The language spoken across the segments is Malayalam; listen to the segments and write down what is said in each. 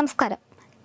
നമസ്കാരം.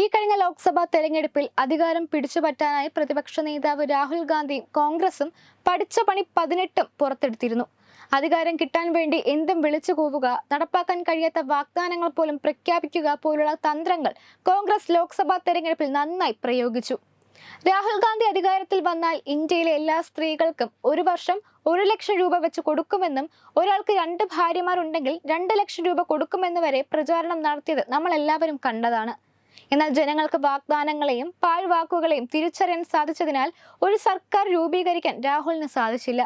ഈ കഴിഞ്ഞ ലോക്സഭാ തെരഞ്ഞെടുപ്പിൽ അധികാരം പിടിച്ചുപറ്റാനായി പ്രതിപക്ഷ നേതാവ് രാഹുൽ ഗാന്ധിയും കോൺഗ്രസും പഠിച്ച പണി പതിനെട്ടും പുറത്തെടുത്തിരുന്നു. അധികാരം കിട്ടാൻ വേണ്ടി എന്തും വിളിച്ചു കൂവുക നടപ്പാക്കാൻ കഴിയാത്ത വാഗ്ദാനങ്ങൾ പോലും പ്രഖ്യാപിക്കുക പോലുള്ള തന്ത്രങ്ങൾ കോൺഗ്രസ് ലോക്സഭാ തെരഞ്ഞെടുപ്പിൽ നന്നായി പ്രയോഗിച്ചു. രാഹുൽ ഗാന്ധി അധികാരത്തിൽ വന്നാൽ ഇന്ത്യയിലെ എല്ലാ സ്ത്രീകൾക്കും ഒരു വർഷം ഒരു ലക്ഷം രൂപ വെച്ച് കൊടുക്കുമെന്നും ഒരാൾക്ക് രണ്ട് ഭാര്യമാരുണ്ടെങ്കിൽ രണ്ട് ലക്ഷം രൂപ കൊടുക്കുമെന്ന് വരെ പ്രചാരണം നടത്തിയത് നമ്മൾ എല്ലാവരും കണ്ടതാണ്. എന്നാൽ ജനങ്ങൾക്ക് വാഗ്ദാനങ്ങളെയും പാഴ്വാക്കുകളെയും തിരിച്ചറിയാൻ സാധിച്ചതിനാൽ ഒരു സർക്കാർ രൂപീകരിക്കാൻ രാഹുലിന് സാധിച്ചില്ല.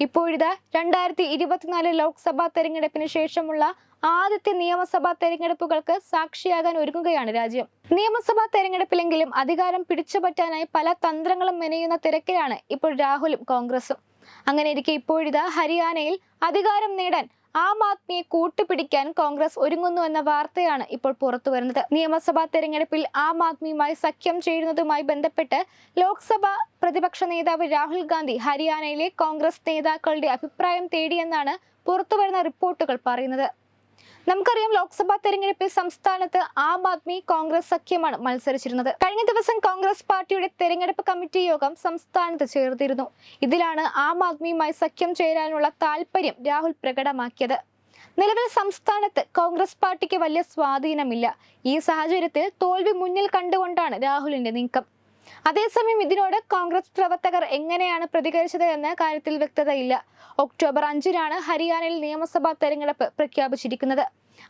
ഇപ്പോഴിതാ രണ്ടായിരത്തി ഇരുപത്തിനാല് ലോക്സഭാ തെരഞ്ഞെടുപ്പിന് ശേഷമുള്ള ആദ്യത്തെ നിയമസഭാ തെരഞ്ഞെടുപ്പുകൾക്ക് സാക്ഷിയാകാൻ ഒരുങ്ങുകയാണ് രാജ്യം. നിയമസഭാ തെരഞ്ഞെടുപ്പിലെങ്കിലും അധികാരം പിടിച്ചുപറ്റാനായി പല തന്ത്രങ്ങളും മെനയുന്ന തിരക്കിലാണ് ഇപ്പോൾ രാഹുലും കോൺഗ്രസും. അങ്ങനെ ഇരിക്കെ ഇപ്പോഴിതാ ഹരിയാനയിൽ അധികാരം നേടാൻ ആം ആദ്മിയെ കൂട്ടുപിടിക്കാൻ കോൺഗ്രസ് ഒരുങ്ങുന്നു എന്ന വാർത്തയാണ് ഇപ്പോൾ പുറത്തു വരുന്നത്. നിയമസഭാ തെരഞ്ഞെടുപ്പിൽ ആം ആദ്മിയുമായി സഖ്യം ചേരുന്നതുമായി ബന്ധപ്പെട്ട് ലോക്സഭ പ്രതിപക്ഷ നേതാവ് രാഹുൽ ഗാന്ധി ഹരിയാനയിലെ കോൺഗ്രസ് നേതാക്കളുടെ അഭിപ്രായം തേടിയെന്നാണ് പുറത്തുവരുന്ന റിപ്പോർട്ടുകൾ പറയുന്നത്. നമുക്കറിയാം ലോക്സഭാ തെരഞ്ഞെടുപ്പിൽ സംസ്ഥാനത്ത് ആം ആദ്മി കോൺഗ്രസ് സഖ്യമാണ് മത്സരിച്ചിരുന്നത്. കഴിഞ്ഞ ദിവസം കോൺഗ്രസ് പാർട്ടിയുടെ തെരഞ്ഞെടുപ്പ് കമ്മിറ്റി യോഗം സംസ്ഥാനത്ത് ചേർത്തിരുന്നു ഇതിലാണ് ആം ആദ്മിയുമായി സഖ്യം ചേരാനുള്ള താല്പര്യം രാഹുൽ പ്രകടമാക്കിയത്. നിലവിൽ സംസ്ഥാനത്ത് കോൺഗ്രസ് പാർട്ടിക്ക് വലിയ സ്വാധീനമില്ല. ഈ സാഹചര്യത്തിൽ തോൽവി മുന്നിൽ കണ്ടുകൊണ്ടാണ് രാഹുലിന്റെ നീക്കം. അതേസമയം ഇതിനോട് കോൺഗ്രസ് പ്രവർത്തകർ എങ്ങനെയാണ് പ്രതികരിച്ചത് എന്ന കാര്യത്തിൽ വ്യക്തതയില്ല. ഒക്ടോബർ അഞ്ചിനാണ് ഹരിയാനയിൽ നിയമസഭാ തെരഞ്ഞെടുപ്പ് പ്രഖ്യാപിച്ചിരിക്കുന്നത്.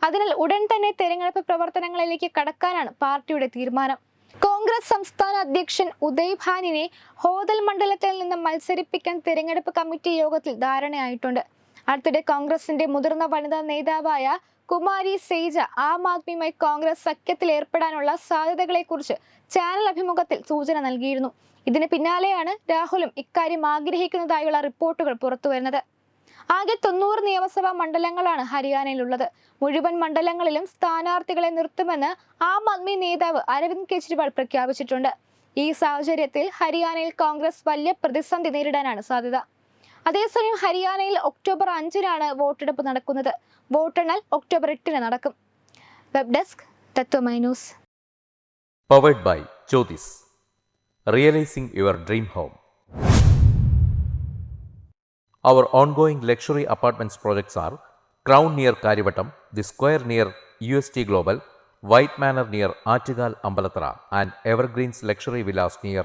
അതിനാൽ ഉടൻ തന്നെ തെരഞ്ഞെടുപ്പ് പ്രവർത്തനങ്ങളിലേക്ക് കടക്കാനാണ് പാർട്ടിയുടെ തീരുമാനം. കോൺഗ്രസ് സംസ്ഥാന അധ്യക്ഷൻ ഉദയ് ഭാനിനെ ഹോദൽ മണ്ഡലത്തിൽ നിന്ന് മത്സരിപ്പിക്കാൻ തെരഞ്ഞെടുപ്പ് കമ്മിറ്റി യോഗത്തിൽ ധാരണയായിട്ടുണ്ട്. അടുത്തിടെ കോൺഗ്രസിന്റെ മുതിർന്ന വനിതാ നേതാവായ കുമാരി സെയ്ജ ആം ആദ്മിയുമായി കോൺഗ്രസ് സഖ്യത്തിൽ ഏർപ്പെടാനുള്ള സാധ്യതകളെക്കുറിച്ച് ചാനൽ അഭിമുഖത്തിൽ സൂചന നൽകിയിരുന്നു. ഇതിന് പിന്നാലെയാണ് രാഹുലും ഇക്കാര്യം ആഗ്രഹിക്കുന്നതായുള്ള റിപ്പോർട്ടുകൾ പുറത്തുവരുന്നത്. ആകെ തൊണ്ണൂറ് നിയമസഭാ മണ്ഡലങ്ങളാണ് ഹരിയാനയിലുള്ളത്. മുഴുവൻ മണ്ഡലങ്ങളിലും സ്ഥാനാർത്ഥികളെ നിർത്തുമെന്ന് ആം ആദ്മി നേതാവ് അരവിന്ദ് കെജ്രിവാൾ പ്രഖ്യാപിച്ചിട്ടുണ്ട്. ഈ സാഹചര്യത്തിൽ ഹരിയാനയിൽ കോൺഗ്രസ് വലിയ പ്രതിസന്ധി നേരിടാനാണ് സാധ്യത. അതേസമയം ഹരിയാനയിൽ ഒക്ടോബർ അഞ്ചിനാണ് വോട്ടെടുപ്പ് നടക്കുന്നത് വോട്ടെണ്ണൽ ഒക്ടോബർ എട്ടിന് നടക്കും web desk Tatwamayi news powered by Jyothis realising your dream home Our ongoing luxury apartments projects are Crown near Karivattam, The Square near UST Global, White Manor near Achigal Ambalatra, and Evergreens Luxury Villas near